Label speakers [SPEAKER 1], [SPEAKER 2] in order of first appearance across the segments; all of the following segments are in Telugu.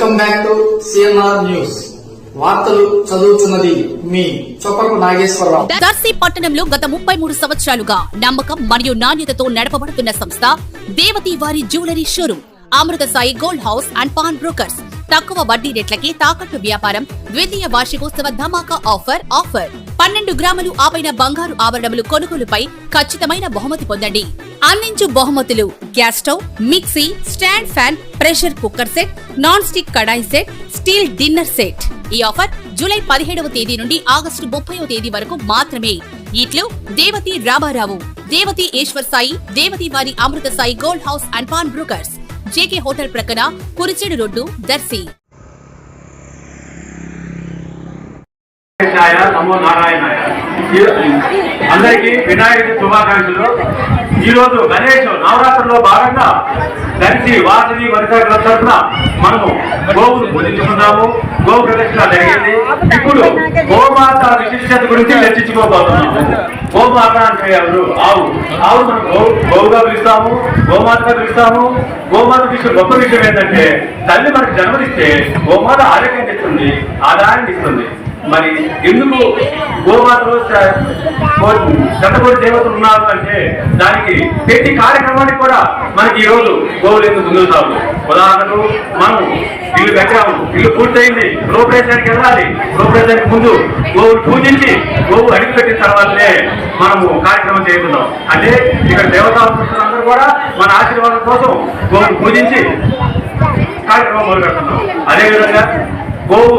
[SPEAKER 1] Welcome back to CNR news. వార్తలు చదువుతున్నది మీ చొప్పకు నాగేశ్వరరావు.
[SPEAKER 2] దర్శి పట్టణంలో గత ముప్పై మూడు సంవత్సరాలుగా నమ్మకం మరియు నాణ్యతతో నడపబడుతున్న సంస్థ దేవతి వారి jewellery showroom Amrutha Sai gold house and pawn brokers. తక్కువ వడ్డీ రేట్లకి తాకట్టు వ్యాపారం ద్వితీయ వార్షికోత్సవ ధమాకా ఆఫర్ ఆఫర్. పన్నెండు గ్రాములు ఆపైన బంగారు ఆభరణములు కొనుగోలుపై ఖచ్చితమైన బహుమతి పొందండి. అందించు బహుమతులు gas stove mixie stand fan pressure cooker set non stick కడాయి సెట్ స్టీల్ డిన్నర్ సెట్. ఈ ఆఫర్ జూలై పదిహేడవ తేదీ నుండి ఆగస్టు ముప్పైవ తేదీ వరకు మాత్రమే. ఇట్లు దేవతి రాబారావు దేవతి ఈశ్వర్ సాయి దేవతి వారి Amrutha Sai gold house and pawn brokers. JK hotel ప్రక్కన కురిచేడు రోడ్డు దర్శి.
[SPEAKER 3] నమో నారాయణ. అందరికీ వినాయక శుభాకాంక్షలు. ఈరోజు గణేష్ నవరాత్రుల్లో భాగంగా దర్శి వాసవి వరిసాగుల తరఫున మనము గోవును పూజించుకున్నాము గో ప్రదక్షిణ జరిగింది. ఇప్పుడు గోమాత విశిష్టత గురించి చర్చించుకోబోతున్నాము. గోమాత అంటే ఎవరు? ఆవు. ఆవు మనం గో గోవుగా పిలుస్తాము గోమాతగా పిలుస్తాము. గోమాత విషయం గొప్ప విషయం ఏంటంటే తల్లి మనకు జన్మనిస్తే గోమాత ఆరోగ్యం ఇస్తుంది ఆదాయాన్ని ఇస్తుంది. మరి ఎందుకు గోమాతలో శతకోటి దేవతలు ఉన్నారు అంటే దానికి ప్రతి కార్యక్రమానికి కూడా మనకి ఈరోజు గోవులు ఎందుకు ముందుతాము ఉదాహరణకు మనం ఇల్లు కట్టాము ఇల్లు పూర్తయింది గృహప్రవేశానికి వెళ్ళాలి. గృహప్రవేశానికి ముందు గోవులు పూజించి గోవు అడిగి పెట్టిన తర్వాతనే మనము కార్యక్రమం చేస్తున్నాం. అంటే ఇక్కడ దేవతా అందరూ కూడా మన ఆశీర్వాదం కోసం గోవులు పూజించి కార్యక్రమం మొదలు పెడుతున్నాం అదేవిధంగా గోవు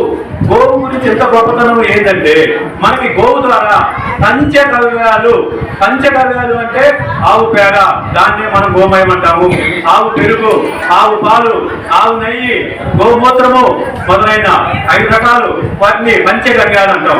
[SPEAKER 3] గోవు గొప్పతనం ఏంటంటే మనకి గోవు ద్వారా పంచగవ్యాలు పంచగవ్యాలు అంటే ఆవు పేడ. దాన్నే మనం గోమయం అంటాము. ఆవు పెరుగు ఆవు పాలు ఆవు నెయ్యి గోమూత్రము మొదలైన ఐదు రకాలు వాటిని పంచగవ్యాలు అంటాం